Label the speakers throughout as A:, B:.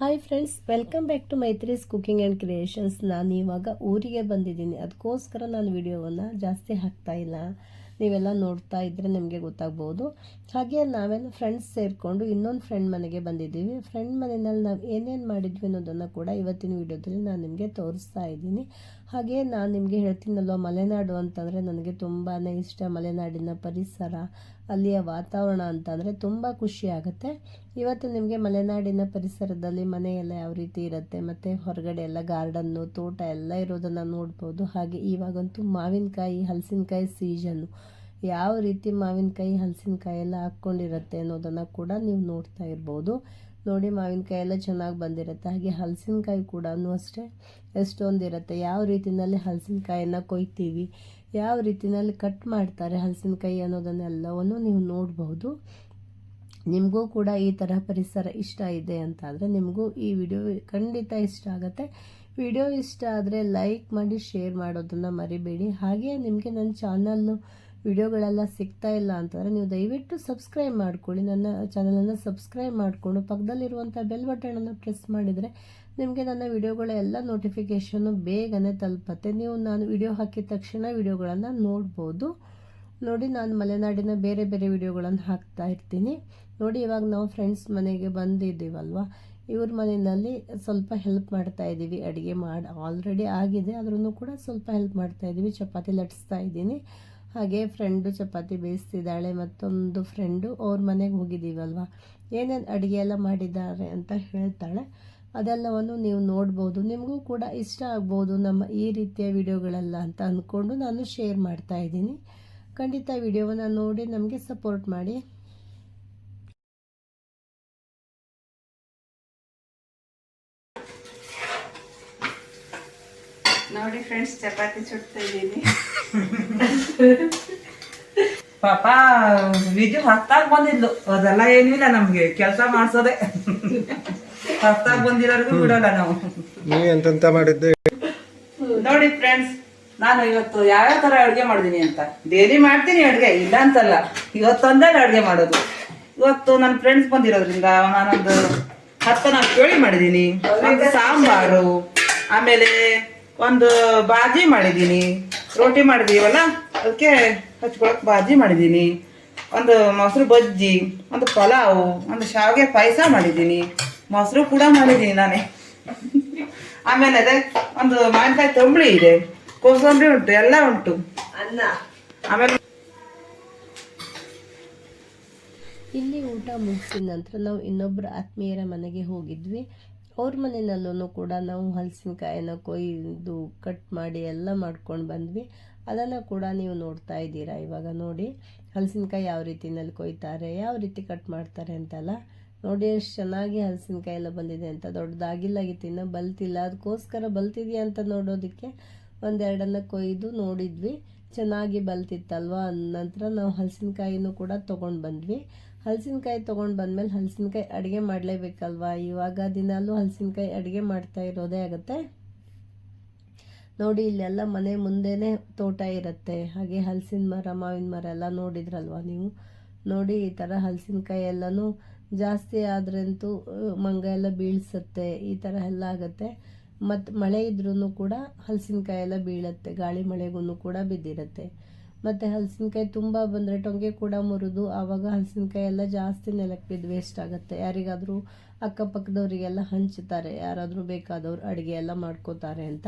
A: Hi friends welcome back to Maithri's cooking and creations ನಾನು ಇವಾಗ ಊರಿಗೆ ಬಂದಿದ್ದೀನಿ. ಅದಕ್ಕೋಸ್ಕರ ನಾನು ವಿಡಿಯೋವನ್ನು ಜಾಸ್ತಿ ಹಾಕ್ತಾ ಇಲ್ಲ. ನೀವೆಲ್ಲ ನೋಡ್ತಾ ಇದ್ದರೆ ನಿಮಗೆ ಗೊತ್ತಾಗ್ಬೋದು. ಹಾಗೆ ನಾವೆಲ್ಲ ಫ್ರೆಂಡ್ಸ್ ಸೇರಿಕೊಂಡು ಇನ್ನೊಂದು ಫ್ರೆಂಡ್ ಮನೆಗೆ ಬಂದಿದ್ದೀವಿ. ಫ್ರೆಂಡ್ ಮನೆಯಲ್ಲಿ ನಾವು ಏನೇನು ಮಾಡಿದ್ವಿ ಅನ್ನೋದನ್ನು ಕೂಡ ಇವತ್ತಿನ ವಿಡಿಯೋದಲ್ಲಿ ನಾನು ನಿಮಗೆ ತೋರಿಸ್ತಾ ಇದ್ದೀನಿ. ಹಾಗೆ ನಾನು ನಿಮಗೆ ಹೇಳ್ತೀನಲ್ವ, ಮಲೆನಾಡು ಅಂತಂದರೆ ನನಗೆ ತುಂಬಾ ಇಷ್ಟ. ಮಲೆನಾಡಿನ ಪರಿಸರ, ಅಲ್ಲಿಯ ವಾತಾವರಣ ಅಂತಂದರೆ ತುಂಬ ಖುಷಿ ಆಗುತ್ತೆ. ಇವತ್ತು ನಿಮಗೆ ಮಲೆನಾಡಿನ ಪರಿಸರದಲ್ಲಿ ಮನೆಯೆಲ್ಲ ಯಾವ ರೀತಿ ಇರುತ್ತೆ, ಮತ್ತು ಹೊರಗಡೆ ಎಲ್ಲ ಗಾರ್ಡನ್ನು ತೋಟ ಎಲ್ಲ ಇರೋದನ್ನು ನೋಡ್ಬೋದು. ಹಾಗೆ ಇವಾಗಂತೂ ಮಾವಿನಕಾಯಿ, ಹಲಸಿನಕಾಯಿ ಸೀಸನ್ನು ಯಾವ ರೀತಿ ಮಾವಿನಕಾಯಿ ಹಲಸಿನಕಾಯಿ ಎಲ್ಲ ಹಾಕ್ಕೊಂಡಿರುತ್ತೆ ಅನ್ನೋದನ್ನು ಕೂಡ ನೀವು ನೋಡ್ತಾ ಇರ್ಬೋದು. ನೋಡಿ ಮಾವಿನಕಾಯಿ ಎಲ್ಲ ಚೆನ್ನಾಗಿ ಬಂದಿರುತ್ತೆ. ಹಾಗೆ ಹಲಸಿನಕಾಯಿ ಕೂಡ ಅಷ್ಟೇ. ಎಷ್ಟೊಂದಿರುತ್ತೆ. ಯಾವ ರೀತಿಯಲ್ಲಿ ಹಲಸಿನಕಾಯಿನ ಕೊಯ್ತೀವಿ, ಯಾವ ರೀತಿಯಲ್ಲಿ ಕಟ್ ಮಾಡ್ತಾರೆ ಹಲಸಿನಕಾಯಿ ಅನ್ನೋದನ್ನೆಲ್ಲವನ್ನು ನೀವು ನೋಡಬಹುದು ನಿಮಗೂ ಕೂಡ ಈ ಥರ ಪರಿಸರ ಇಷ್ಟ ಇದೆ ಅಂತಾದರೆ ನಿಮಗೂ ಈ ವಿಡಿಯೋ ಖಂಡಿತ ಇಷ್ಟ ಆಗುತ್ತೆ. ವಿಡಿಯೋ ಇಷ್ಟ ಆದರೆ ಲೈಕ್ ಮಾಡಿ, ಶೇರ್ ಮಾಡೋದನ್ನು ಮರಿಬೇಡಿ. ಹಾಗೆ ನಿಮಗೆ ನನ್ನ ಚಾನಲ್ಲು ವಿಡಿಯೋಗಳೆಲ್ಲ ಸಿಗ್ತಾ ಇಲ್ಲ ಅಂತಂದರೆ ನೀವು ದಯವಿಟ್ಟು ಸಬ್ಸ್ಕ್ರೈಬ್ ಮಾಡ್ಕೊಳ್ಳಿ. ನನ್ನ ಚಾನಲನ್ನು ಸಬ್ಸ್ಕ್ರೈಬ್ ಮಾಡಿಕೊಂಡು ಪಕ್ಕದಲ್ಲಿರುವಂಥ ಬೆಲ್ ಬಟನನ್ನು ಪ್ರೆಸ್ ಮಾಡಿದರೆ ನಿಮಗೆ ನನ್ನ ವಿಡಿಯೋಗಳೆಲ್ಲ ನೋಟಿಫಿಕೇಷನ್ನು ಬೇಗನೆ ತಲುಪತ್ತೆ. ನೀವು ನಾನು ವಿಡಿಯೋ ಹಾಕಿದ ತಕ್ಷಣ ವಿಡಿಯೋಗಳನ್ನು ನೋಡ್ಬೋದು. ನೋಡಿ, ನಾನು ಮಲೆನಾಡಿನ ಬೇರೆ ಬೇರೆ ವಿಡಿಯೋಗಳನ್ನು ಹಾಕ್ತಾ ಇರ್ತೀನಿ. ನೋಡಿ, ಇವಾಗ ನಾವು ಫ್ರೆಂಡ್ಸ್ ಮನೆಗೆ ಬಂದಿದ್ದೀವಲ್ವ? ಇವ್ರ ಮನೆಯಲ್ಲಿ ಸ್ವಲ್ಪ ಹೆಲ್ಪ್ ಮಾಡ್ತಾ ಇದ್ದೀವಿ. ಅಡುಗೆ ಮಾಡಿ ಆಲ್ರೆಡಿ ಆಗಿದೆ. ಆದ್ರೂ ಕೂಡ ಸ್ವಲ್ಪ ಹೆಲ್ಪ್ ಮಾಡ್ತಾ ಇದ್ದೀವಿ. ಚಪಾತಿ ಲಟ್ಸ್ತಾ ಇದ್ದೀನಿ. ಹಾಗೆ ಫ್ರೆಂಡು ಚಪಾತಿ ಬೇಯಿಸ್ತಿದ್ದಾಳೆ, ಮತ್ತೊಂದು ಫ್ರೆಂಡು ಅವ್ರ ಮನೆಗೆ ಹೋಗಿದ್ದೀವಲ್ವ ಏನೇನು ಅಡುಗೆ ಎಲ್ಲ ಮಾಡಿದ್ದಾರೆ ಅಂತ ಹೇಳ್ತಾಳೆ. ಅದೆಲ್ಲವನ್ನು ನೀವು ನೋಡ್ಬೋದು. ನಿಮಗೂ ಕೂಡ ಇಷ್ಟ ಆಗ್ಬೋದು ನಮ್ಮ ಈ ರೀತಿಯ ವಿಡಿಯೋಗಳೆಲ್ಲ ಅಂತ ಅಂದ್ಕೊಂಡು ನಾನು ಶೇರ್ ಮಾಡ್ತಾ ಇದ್ದೀನಿ. ಖಂಡಿತ ವಿಡಿಯೋವನ್ನು ನೋಡಿ ನಮಗೆ ಸಪೋರ್ಟ್ ಮಾಡಿ.
B: ನೋಡಿ ಫ್ರೆಂಡ್ಸ್ ಚಪಾತಿ ಸುಡ್ತಾ ಇದ್ದೀನಿ.
C: ಪಾಪ ವಿಜು ಹತ್ತಾಗ ಬಂದಿದ್ಲು. ಅದೆಲ್ಲ ಇಲ್ಲ ನಮ್ಗೆ ಕೆಲಸ ಮಾಡ್ಸೋದೆ. ಹತ್ತಾಗ ಬಂದಿರೋರ್ಗು ಬಿಡಲ್ಲ ನಾವು.
D: ನೀ ಎಂತ ಮಾಡಿದ್ದೆ?
C: ನೋಡಿ ಫ್ರೆಂಡ್ಸ್ ನಾನು ಇವತ್ತು ಯಾವ್ಯಾವ ತರ ಅಡ್ಗೆ ಮಾಡಿದೀನಿ ಅಂತ. ಡೇಲಿ ಮಾಡ್ತೀನಿ ಅಡ್ಗೆ ಇಲ್ಲ ಅಂತಲ್ಲ. ಇವತ್ತೊಂದೇ ಅಡ್ಗೆ ಮಾಡೋದು. ಇವತ್ತು ನನ್ನ ಫ್ರೆಂಡ್ಸ್ ಬಂದಿರೋದ್ರಿಂದ ನಾನೊಂದು ಹತ್ತು ನಾಲ್ಕು ಕೋಳಿ ಮಾಡಿದೀನಿ. ಒಂದು ಸಾಂಬಾರು ಆಮೇಲೆ ಒಂದು ಬಾಜಿ ಮಾಡಿದ್ದೀನಿ ರೋಟಿ ಮಾಡಿದೀವಲ್ಲ ಅದಕ್ಕೆ ಹಚ್ಕೊಳಕ್ ಬಾಜಿ ಮಾಡಿದ್ದೀನಿ ಒಂದು ಮೊಸರು ಬಜ್ಜಿ ಒಂದು ಪಲಾವು ಒಂದು ಶಾವಿಗೆ ಪಾಯಸ ಮಾಡಿದ್ದೀನಿ ಮೊಸರು ಕೂಡ ಮಾಡಿದ್ದೀನಿ ನಾನೇ. ಆಮೇಲೆ ಅದೇ ಒಂದು ಮಾವಿನಕಾಯಿ ತಂಬಳಿ ಇದೆ. ಕೋಸಂಬರಿ ಉಂಟು ಎಲ್ಲ ಉಂಟು.
A: ಅನ್ನ.
C: ಆಮೇಲೆ
A: ಇಲ್ಲಿ ಊಟ ಮುಗಿಸಿದ ನಂತರ ನಾವು ಇನ್ನೊಬ್ಬರ ಆತ್ಮೀಯರ ಮನೆಗೆ ಹೋಗಿದ್ವಿ. ಅವ್ರ ಮನೆಯಲ್ಲೂ ಕೂಡ ನಾವು ಹಲಸಿನಕಾಯಿನ ಕೊಯ್ದು ಕಟ್ ಮಾಡಿ ಎಲ್ಲ ಮಾಡ್ಕೊಂಡು ಬಂದ್ವಿ. ಅದನ್ನು ಕೂಡ ನೀವು ನೋಡ್ತಾ ಇದ್ದೀರಾ ಇವಾಗ ನೋಡಿ. ಹಲಸಿನಕಾಯಿ ಯಾವ ರೀತಿನಲ್ಲಿ ಕೊಯ್ತಾರೆ, ಯಾವ ರೀತಿ ಕಟ್ ಮಾಡ್ತಾರೆ ಅಂತೆಲ್ಲ. ನೋಡಿ ಎಷ್ಟು ಚೆನ್ನಾಗಿ ಹಲಸಿನಕಾಯಿ ಎಲ್ಲ ಬಂದಿದೆ ಅಂತ. ದೊಡ್ಡದಾಗಿಲ್ಲಾಗಿತ್ತು ಇನ್ನೂ ಬಲ್ತಿಲ್ಲ. ಅದಕ್ಕೋಸ್ಕರ ಬಲ್ತಿದೆಯಾ ಅಂತ ನೋಡೋದಕ್ಕೆ ಒಂದೆರಡನ್ನು ಕೊಯ್ದು ನೋಡಿದ್ವಿ. ಚೆನ್ನಾಗಿ ಬಲ್ತಿತ್ತಲ್ವ? ನಂತರ ನಾವು ಹಲಸಿನಕಾಯಿನೂ ಕೂಡ ತೊಗೊಂಡು ಬಂದ್ವಿ. ಹಲಸಿನಕಾಯಿ ತೊಗೊಂಡು ಬಂದಮೇಲೆ ಹಲಸಿನಕಾಯಿ ಅಡುಗೆ ಮಾಡಲೇಬೇಕಲ್ವಾ? ಇವಾಗ ದಿನಾಲೂ ಹಲಸಿನಕಾಯಿ ಅಡುಗೆ ಮಾಡ್ತಾ ಇರೋದೇ ಆಗುತ್ತೆ. ನೋಡಿ, ಇಲ್ಲೆಲ್ಲ ಮನೆ ಮುಂದೆನೇ ತೋಟ ಇರುತ್ತೆ. ಹಾಗೆ ಹಲಸಿನ ಮರ, ಮಾವಿನ ಮರ ಎಲ್ಲ ನೋಡಿದ್ರಲ್ವಾ ನೀವು? ನೋಡಿ, ಈ ಥರ ಹಲಸಿನಕಾಯಿ ಎಲ್ಲನೂ ಜಾಸ್ತಿ ಆದ್ರಂತೂ ಮಂಗ ಎಲ್ಲ ಬೀಳಿಸುತ್ತೆ. ಈ ಥರ ಎಲ್ಲ ಆಗುತ್ತೆ. ಮತ್ತು ಮಳೆ ಇದ್ರೂ ಕೂಡ ಹಲಸಿನಕಾಯಿ ಎಲ್ಲ ಬೀಳುತ್ತೆ. ಗಾಳಿ ಮಳೆಗೂ ಕೂಡ ಬಿದ್ದಿರುತ್ತೆ. ಮತ್ತು ಹಲಸಿನಕಾಯಿ ತುಂಬ ಬಂದರೆ ಟೊಂಗೆ ಕೂಡ ಮುರಿದು ಆವಾಗ ಹಲಸಿನಕಾಯಿ ಎಲ್ಲ ಜಾಸ್ತಿ ನೆಲಕ್ಕೆ ಬಿದ್ದು ವೇಸ್ಟ್ ಆಗುತ್ತೆ. ಯಾರಿಗಾದರೂ ಅಕ್ಕಪಕ್ಕದವರಿಗೆಲ್ಲ ಹಂಚುತ್ತಾರೆ ಯಾರಾದರೂ ಬೇಕಾದವ್ರು ಅಡುಗೆ ಎಲ್ಲ ಮಾಡ್ಕೋತಾರೆ ಅಂತ.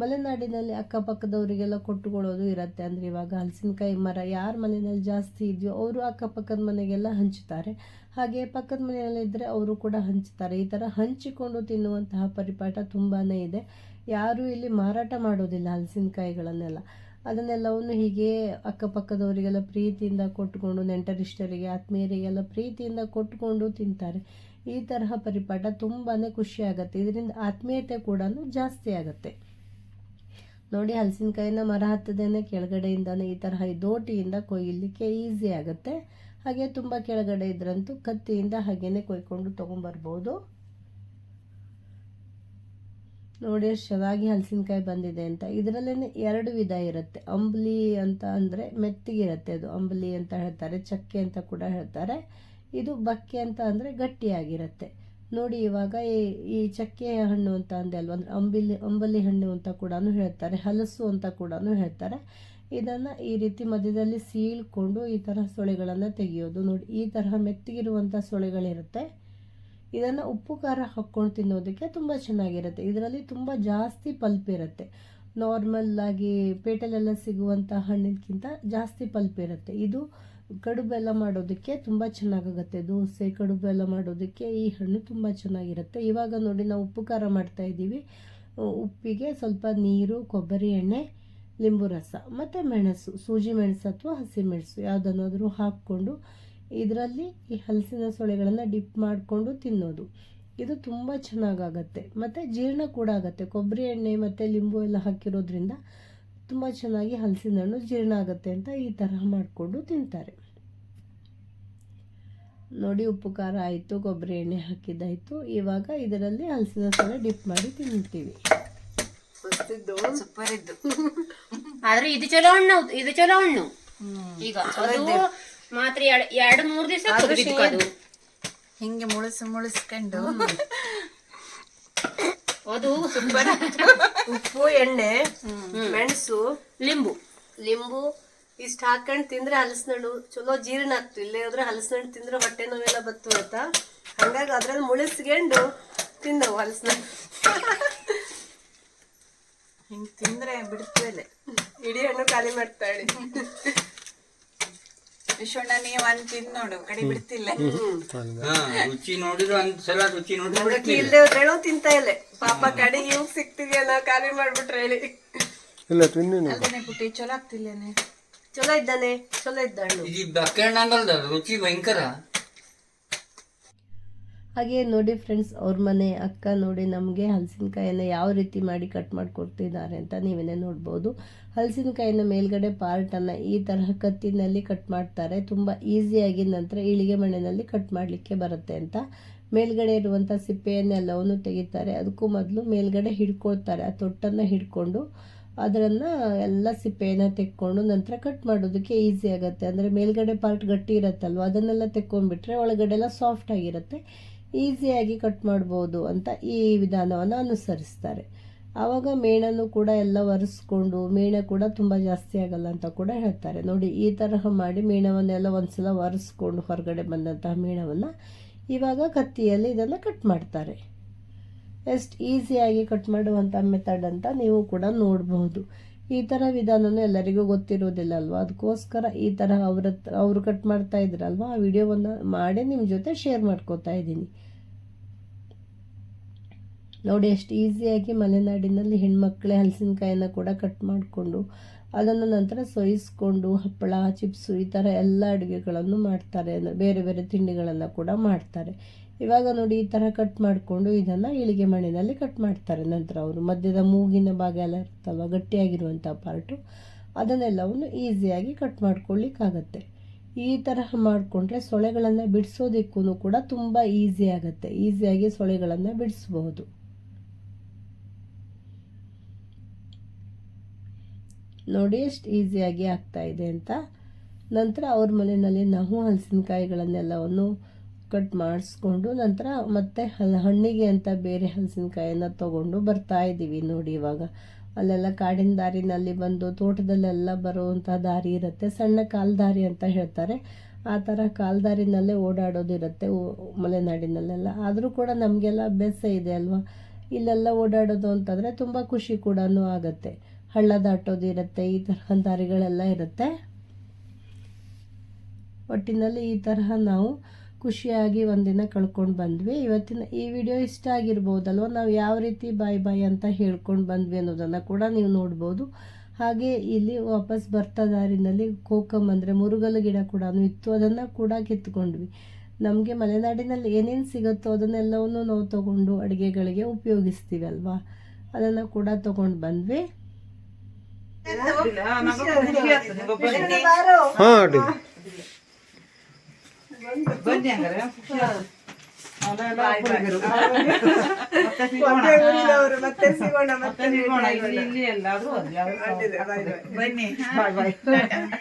A: ಮಲೆನಾಡಿನಲ್ಲಿ ಅಕ್ಕಪಕ್ಕದವರಿಗೆಲ್ಲ ಕೊಟ್ಟುಕೊಳ್ಳೋದು ಇರುತ್ತೆ. ಅಂದರೆ ಇವಾಗ ಹಲಸಿನಕಾಯಿ ಮರ ಯಾರ ಮನೆಯಲ್ಲಿ ಜಾಸ್ತಿ ಇದೆಯೋ ಅವರು ಅಕ್ಕಪಕ್ಕದ ಮನೆಗೆಲ್ಲ ಹಂಚುತ್ತಾರೆ ಹಾಗೆ ಪಕ್ಕದ ಮನೆಯಲ್ಲಿದ್ದರೆ ಅವರು ಕೂಡ ಹಂಚ್ತಾರೆ. ಈ ಥರ ಹಂಚಿಕೊಂಡು ತಿನ್ನುವಂತಹ ಪರಿಪಾಠ ತುಂಬಾ ಇದೆ. ಯಾರೂ ಇಲ್ಲಿ ಮಾರಾಟ ಮಾಡೋದಿಲ್ಲ ಹಲಸಿನಕಾಯಿಗಳನ್ನೆಲ್ಲ. ಅದನ್ನೆಲ್ಲವನ್ನು ಹೀಗೆ ಅಕ್ಕಪಕ್ಕದವರಿಗೆಲ್ಲ ಪ್ರೀತಿಯಿಂದ ಕೊಟ್ಟುಕೊಂಡು, ನೆಂಟರಿಷ್ಟರಿಗೆ, ಆತ್ಮೀಯರಿಗೆಲ್ಲ ಪ್ರೀತಿಯಿಂದ ಕೊಟ್ಟುಕೊಂಡು ತಿಂತಾರೆ. ಈ ತರಹ ಪರಿಪಾಠ ತುಂಬಾ ಖುಷಿ ಆಗುತ್ತೆ. ಇದರಿಂದ ಆತ್ಮೀಯತೆ ಕೂಡ ಜಾಸ್ತಿ ಆಗುತ್ತೆ. ನೋಡಿ, ಹಲಸಿನಕಾಯಿನ ಮರ ಹತ್ತದೇನೆ ಕೆಳಗಡೆಯಿಂದನೇ ಈ ತರಹ ದೋಟಿಯಿಂದ ಕೊಯ್ಯಲಿಕ್ಕೆ ಈಸಿ ಆಗುತ್ತೆ. ಹಾಗೆ ತುಂಬ ಕೆಳಗಡೆ ಇದ್ರಂತೂ ಕತ್ತಿಯಿಂದ ಹಾಗೇನೆ ಕೊಯ್ಕೊಂಡು ತೊಗೊಂಬರ್ಬೋದು. ನೋಡಿ ಎಷ್ಟು ಚೆನ್ನಾಗಿ ಹಲಸಿನಕಾಯಿ ಬಂದಿದೆ ಅಂತ. ಇದರಲ್ಲೇ ಎರಡು ವಿಧ ಇರುತ್ತೆ. ಅಂಬಲಿ ಅಂತ ಅಂದರೆ ಮೆತ್ತಿಗಿರುತ್ತೆ ಅದು. ಅಂಬಲಿ ಅಂತ ಹೇಳ್ತಾರೆ, ಚಕ್ಕೆ ಅಂತ ಕೂಡ ಹೇಳ್ತಾರೆ. ಇದು ಬಕ್ಕೆ ಅಂತ ಅಂದರೆ ಗಟ್ಟಿಯಾಗಿರುತ್ತೆ. ನೋಡಿ ಇವಾಗ ಈ ಚಕ್ಕೆ ಹಣ್ಣು ಅಂತ ಅಂದೆ ಅಲ್ವ? ಅಂಬಿಲಿ, ಅಂಬಲಿ ಹಣ್ಣು ಅಂತ ಕೂಡ ಹೇಳ್ತಾರೆ. ಹಲಸು ಅಂತ ಕೂಡ ಹೇಳ್ತಾರೆ. ಇದನ್ನು ಈ ರೀತಿ ಮಧ್ಯದಲ್ಲಿ ಸೀಳ್ಕೊಂಡು ಈ ಥರ ಸೊಳೆಗಳನ್ನು ತೆಗೆಯೋದು. ನೋಡಿ, ಈ ತರಹ ಮೆತ್ತಿಗಿರುವಂಥ ಸೊಳೆಗಳಿರುತ್ತೆ ಇದನ್ನು ಉಪ್ಪು, ಖಾರ ಹಾಕ್ಕೊಂಡು ತಿನ್ನೋದಕ್ಕೆ ತುಂಬ ಚೆನ್ನಾಗಿರುತ್ತೆ. ಇದರಲ್ಲಿ ತುಂಬ ಜಾಸ್ತಿ ಪಲ್ಪ್ ಇರುತ್ತೆ. ನಾರ್ಮಲ್ಲಾಗಿ ಪೇಟೆಲೆಲ್ಲ ಸಿಗುವಂಥ ಹಣ್ಣಿನಕ್ಕಿಂತ ಜಾಸ್ತಿ ಪಲ್ಪ್ ಇರುತ್ತೆ. ಇದು ಕಡುಬೆಲ್ಲ ಮಾಡೋದಕ್ಕೆ ತುಂಬ ಚೆನ್ನಾಗಾಗುತ್ತೆ. ದೋಸೆ ಕಡುಬೆಲ್ಲ ಮಾಡೋದಕ್ಕೆ ಈ ಹಣ್ಣು ತುಂಬ ಚೆನ್ನಾಗಿರುತ್ತೆ. ಇವಾಗ ನೋಡಿ ನಾವು ಉಪ್ಪು, ಖಾರ ಮಾಡ್ತಾ ಇದ್ದೀವಿ. ಉಪ್ಪಿಗೆ ಸ್ವಲ್ಪ ನೀರು, ಕೊಬ್ಬರಿ ಎಣ್ಣೆ ಲಿಂಬು ರಸ ಮತ್ತು ಮೆಣಸು, ಸೂಜಿ ಮೆಣಸು ಅಥವಾ ಹಸಿಮೆಣಸು ಯಾವುದನ್ನಾದರೂ ಹಾಕ್ಕೊಂಡು ಇದರಲ್ಲಿ ಈ ಹಲಸಿನ ಸೊಳೆಗಳನ್ನು ಡಿಪ್ ಮಾಡಿಕೊಂಡು ತಿನ್ನೋದು. ಇದು ತುಂಬ ಚೆನ್ನಾಗಾಗತ್ತೆ. ಮತ್ತು ಜೀರ್ಣ ಕೂಡ ಆಗುತ್ತೆ. ಕೊಬ್ಬರಿ ಎಣ್ಣೆ ಮತ್ತು ಲಿಂಬು ಎಲ್ಲ ಹಾಕಿರೋದ್ರಿಂದ ತುಂಬ ಚೆನ್ನಾಗಿ ಹಲಸಿನ ಹಣ್ಣು ಜೀರ್ಣ ಆಗುತ್ತೆ ಅಂತ ಈ ತರಹ ಮಾಡಿಕೊಂಡು ತಿಂತಾರೆ. ನೋಡಿ ಉಪ್ಪು ಖಾರ ಆಯಿತು ಕೊಬ್ಬರಿ ಎಣ್ಣೆ ಹಾಕಿದ್ದಾಯಿತು. ಇವಾಗ ಇದರಲ್ಲಿ ಹಲಸಿನ ಸೊಳೆ ಡಿಪ್ ಮಾಡಿ ತಿಂತೀವಿ.
B: ಸೂಪರ್ ಇದ್ದು
E: ಆದ್ರೆ ಇದು ಚಲೋ ಹಣ್ಣು ಇದು ಚಲೋ ಹಣ್ಣು. ಈಗ ಮಾತ್ರ ಎರಡ್ ಮೂರ್ ದಿವಸ ಅದು.
B: ಹಿಂಗೆ ಮುಳುಸು ಮುಳುಸ್ಕೊಂಡು.
E: ಅದು
A: ಉಪ್ಪು ಎಣ್ಣೆ ಮೆಣಸು.
E: ಲಿಂಬು.
A: ಲಿಂಬು ಇಷ್ಟ ಹಾಕೊಂಡು ತಿಂದ್ರೆ ಹಲಸಿನಣ್ಣು ಚಲೋ ಜೀರ್ಣ ಆಗ್ತು. ಇಲ್ಲೇ ಹೋದ್ರೆ ಹಲಸಿನಣ್ಣು ತಿಂದ್ರೆ ಹೊಟ್ಟೆ ನೋವೆಲ್ಲ ಬತ್ತು ಅಂತ. ಹಂಗಾಗಿ ಅದ್ರಲ್ಲಿ ಮುಳಿಸ್ಕೊಂಡು ತಿಂದವು ಹಲಸಿನಣ್ಣು.
B: ಹಿಂಗ್ ತಿಂದ್ರೆ ಬಿಡ್ತೇನೆ
A: ಇಡೀ ಹಣ್ಣು ಖಾಲಿ ಮಾಡ್ತಾಳೆ.
B: ವಿಶ್ವಣ್ಣ ನೀವ್ ಒಂದ್ ತಿಂದ್ ನೋಡು ಕಡಿ ಬಿಡ್ತಿಲ್ಲ.
F: ಹಾ ರುಚಿ ನೋಡಿದ್ರು ಒಂದ್ಸಲ ರುಚಿ
A: ನೋಡಿ ತಿಂತಾ ಇಲ್ಲ. ಪಾಪ ಕಡೆ ಇವ್ ಸಿಕ್ತಿದ್ಯಲ್ಲ ಖಾಲಿ ಮಾಡ್ಬಿಟ್ರೆ ಹೇಳಿ.
D: ಇಲ್ಲ
B: ಪುಟ್ಟಿ ಚಲೋ ಆಗ್ತಿಲ್ಲೇನೆ?
A: ಚಲೋ ಇದ್ದಾನೆ ಚಲೋ ಇದ್ದ ಹಣ್ಣು
F: ಇದು ಬಕ್ಕಣ್ಣಂಗಲ್ದ ರುಚಿ ಭಯಂಕರ.
A: ಹಾಗೆ ನೋಡಿ ಫ್ರೆಂಡ್ಸ್ ಅವ್ರ ಮನೆ ಅಕ್ಕ ನೋಡಿ ನಮಗೆ ಹಲಸಿನಕಾಯನ್ನು ಯಾವ ರೀತಿ ಮಾಡಿ ಕಟ್ ಮಾಡಿಕೊಡ್ತಿದ್ದಾರೆ ಅಂತ ನೀವೇನೇ ನೋಡ್ಬೋದು. ಹಲಸಿನಕಾಯಿನ ಮೇಲ್ಗಡೆ ಪಾರ್ಟನ್ನು ಈ ತರಹ ಕತ್ತಿನಲ್ಲಿ ಕಟ್ ಮಾಡ್ತಾರೆ. ತುಂಬ ಈಸಿಯಾಗಿ ನಂತರ ಇಳಿಗೆ ಮಣ್ಣಿನಲ್ಲಿ ಕಟ್ ಮಾಡಲಿಕ್ಕೆ ಬರುತ್ತೆ ಅಂತ. ಮೇಲ್ಗಡೆ ಇರುವಂಥ ಸಿಪ್ಪೆಯನ್ನೆಲ್ಲವನ್ನು ತೆಗಿತಾರೆ. ಅದಕ್ಕೂ ಮೊದಲು ಮೇಲ್ಗಡೆ ಹಿಡ್ಕೊಳ್ತಾರೆ. ಆ ತೊಟ್ಟನ್ನು ಹಿಡ್ಕೊಂಡು ಅದರನ್ನು ಎಲ್ಲ ಸಿಪ್ಪೆಯನ್ನು ತೆಕ್ಕೊಂಡು ನಂತರ ಕಟ್ ಮಾಡೋದಕ್ಕೆ ಈಸಿ ಆಗುತ್ತೆ. ಅಂದರೆ ಮೇಲ್ಗಡೆ ಪಾರ್ಟ್ ಗಟ್ಟಿ ಇರುತ್ತಲ್ವ, ಅದನ್ನೆಲ್ಲ ತೆಕ್ಕೊಂಡ್ಬಿಟ್ರೆ ಒಳಗಡೆ ಎಲ್ಲ ಸಾಫ್ಟ್ ಆಗಿರುತ್ತೆ. ಈಸಿಯಾಗಿ ಕಟ್ ಮಾಡ್ಬೋದು ಅಂತ ಈ ವಿಧಾನವನ್ನು ಅನುಸರಿಸ್ತಾರೆ. ಆವಾಗ ಮೇಣನೂ ಕೂಡ ಎಲ್ಲ ಒರೆಸ್ಕೊಂಡು ಮೇಣ ಕೂಡ ತುಂಬ ಜಾಸ್ತಿ ಆಗಲ್ಲ ಅಂತ ಕೂಡ ಹೇಳ್ತಾರೆ. ನೋಡಿ, ಈ ತರಹ ಮಾಡಿ ಮೇಣವನ್ನೆಲ್ಲ ಒಂದ್ಸಲ ಒರೆಸ್ಕೊಂಡು ಹೊರಗಡೆ ಬಂದಂತಹ ಮೇಣವನ್ನು ಇವಾಗ ಕತ್ತಿಯಲ್ಲಿ ಇದನ್ನು ಕಟ್ ಮಾಡ್ತಾರೆ. ಎಷ್ಟು ಈಸಿಯಾಗಿ ಕಟ್ ಮಾಡುವಂಥ ಮೆಥಡ್ ಅಂತ ನೀವು ಕೂಡ ನೋಡಬಹುದು ಈ ಥರ ವಿಧಾನವೂ ಎಲ್ಲರಿಗೂ ಗೊತ್ತಿರೋದಿಲ್ಲ ಅಲ್ವಾ ಅದಕ್ಕೋಸ್ಕರ ಈ ಥರ ಅವ್ರ ಅವರು ಕಟ್ ಮಾಡ್ತಾ ಇದ್ರಲ್ವಾ? ಆ ವಿಡಿಯೋವನ್ನು ಮಾಡಿ ನಿಮ್ಮ ಜೊತೆ ಶೇರ್ ಮಾಡ್ಕೋತಾ ಇದ್ದೀನಿ. ನೋಡಿ ಎಷ್ಟು ಈಸಿಯಾಗಿ ಮಲೆನಾಡಿನಲ್ಲಿ ಹೆಣ್ಮಕ್ಳೇ ಹಲಸಿನಕಾಯಿನ ಕೂಡ ಕಟ್ ಮಾಡಿಕೊಂಡು, ಅದನ್ನು ನಂತರ ಸೋಯಿಸ್ಕೊಂಡು, ಹಪ್ಪಳ, ಚಿಪ್ಸು ಈ ಥರ ಎಲ್ಲ ಅಡುಗೆಗಳನ್ನು ಮಾಡ್ತಾರೆ. ಬೇರೆ ಬೇರೆ ತಿಂಡಿಗಳನ್ನು ಕೂಡ ಮಾಡ್ತಾರೆ. ಇವಾಗ ನೋಡಿ ಈ ಥರ ಕಟ್ ಮಾಡಿಕೊಂಡು ಇದನ್ನು ಇಳಿಗೆ ಮಣ್ಣಿನಲ್ಲಿ ಕಟ್ ಮಾಡ್ತಾರೆ. ನಂತರ ಅವರು ಮಧ್ಯದ ಮೂಗಿನ ಭಾಗ ಎಲ್ಲ ಇರುತ್ತಲ್ವ ಗಟ್ಟಿಯಾಗಿರುವಂಥ ಪಾರ್ಟು ಅದನ್ನೆಲ್ಲವನ್ನು ಈಸಿಯಾಗಿ ಕಟ್ ಮಾಡ್ಕೊಳ್ಳಿಕ್ಕಾಗತ್ತೆ ಈ ತರಹ ಮಾಡಿಕೊಂಡ್ರೆ ಸೊಳೆಗಳನ್ನು ಬಿಡಿಸೋದಕ್ಕೂ ಕೂಡ ತುಂಬ ಈಸಿ ಆಗುತ್ತೆ. ಈಸಿಯಾಗಿ ಸೊಳೆಗಳನ್ನು ಬಿಡಿಸಬಹುದು. ನೋಡಿ ಎಷ್ಟು ಈಸಿಯಾಗಿ ಆಗ್ತಾ ಇದೆ ಅಂತ. ನಂತರ ಅವ್ರ ಮನೆಯಲ್ಲಿ ನಾವು ಹಲಸಿನಕಾಯಿಗಳನ್ನೆಲ್ಲವನ್ನು ಕಟ್ ಮಾಡಿಸ್ಕೊಂಡು ನಂತರ ಮತ್ತೆ ಹಲ್, ಹಣ್ಣಿಗೆ ಅಂತ ಬೇರೆ ಹಲಸಿನಕಾಯನ್ನು ತೊಗೊಂಡು ಬರ್ತಾ ಇದ್ದೀವಿ ನೋಡಿ ಇವಾಗ. ಅಲ್ಲೆಲ್ಲ ಕಾಡಿನ ದಾರಿನಲ್ಲಿ ಬಂದು ತೋಟದಲ್ಲೆಲ್ಲ ಬರುವಂಥ ದಾರಿ ಇರುತ್ತೆ, ಸಣ್ಣ ಕಾಲ್ದಾರಿ ಅಂತ ಹೇಳ್ತಾರೆ. ಆ ಥರ ಕಾಲ್ದಾರಿನಲ್ಲೇ ಓಡಾಡೋದಿರುತ್ತೆ ಮಲೆನಾಡಿನಲ್ಲೆಲ್ಲ. ಆದರೂ ಕೂಡ ನಮಗೆಲ್ಲ ಅಭ್ಯಾಸ ಇದೆ ಅಲ್ವಾ? ಇಲ್ಲೆಲ್ಲ ಓಡಾಡೋದು ಅಂತಂದರೆ ತುಂಬ ಖುಷಿ ಕೂಡ ಆಗುತ್ತೆ. ಹಳ್ಳ ದಾಟೋದು ಇರುತ್ತೆ, ಈ ತರಹ ದಾರಿಗಳೆಲ್ಲ ಇರುತ್ತೆ. ಒಟ್ಟಿನಲ್ಲಿ ಈ ತರಹ ನಾವು ಖುಷಿಯಾಗಿ ಒಂದಿನ ಕಳ್ಕೊಂಡು ಬಂದ್ವಿ. ಇವತ್ತಿನ ಈ ವಿಡಿಯೋ ಇಷ್ಟ ಆಗಿರ್ಬೋದಲ್ವ, ನಾವು ಯಾವ ರೀತಿ ಬಾಯ್ ಬಾಯ್ ಅಂತ ಹೇಳ್ಕೊಂಡು ಬಂದ್ವಿ ಅನ್ನೋದನ್ನು ಕೂಡ ನೀವು ನೋಡ್ಬೋದು. ಹಾಗೆ ಇಲ್ಲಿ ವಾಪಸ್ ಬರ್ತಾ ದಾರಿನಲ್ಲಿ ಕೋಕಮ್ ಅಂದರೆ ಮುರುಗಲು ಗಿಡ ಕೂಡ ಇತ್ತು. ಅದನ್ನು ಕೂಡ ಕಿತ್ಕೊಂಡ್ವಿ. ನಮಗೆ ಮಲೆನಾಡಿನಲ್ಲಿ ಏನೇನು ಸಿಗುತ್ತೋ ಅದನ್ನೆಲ್ಲವನ್ನು ನಾವು ತಗೊಂಡು ಅಡುಗೆಗಳಿಗೆ ಉಪಯೋಗಿಸ್ತೀವಿ ಅಲ್ವಾ? ಅದನ್ನು ಕೂಡ ತಗೊಂಡು ಬಂದ್ವಿ.
D: ಹಾಂ
C: ಬನ್ನಿ ಹಂಗಾರೆ.
B: ಮತ್ತೆ ಸಿಗೋಣ.
C: ಮತ್ತೆ ಸಿಗೋಣ ಇಲ್ಲಿ ಎಲ್ಲಾದ್ರೂ
B: ಬನ್ನಿ.
C: ಬಾಯ್ ಬಾಯ್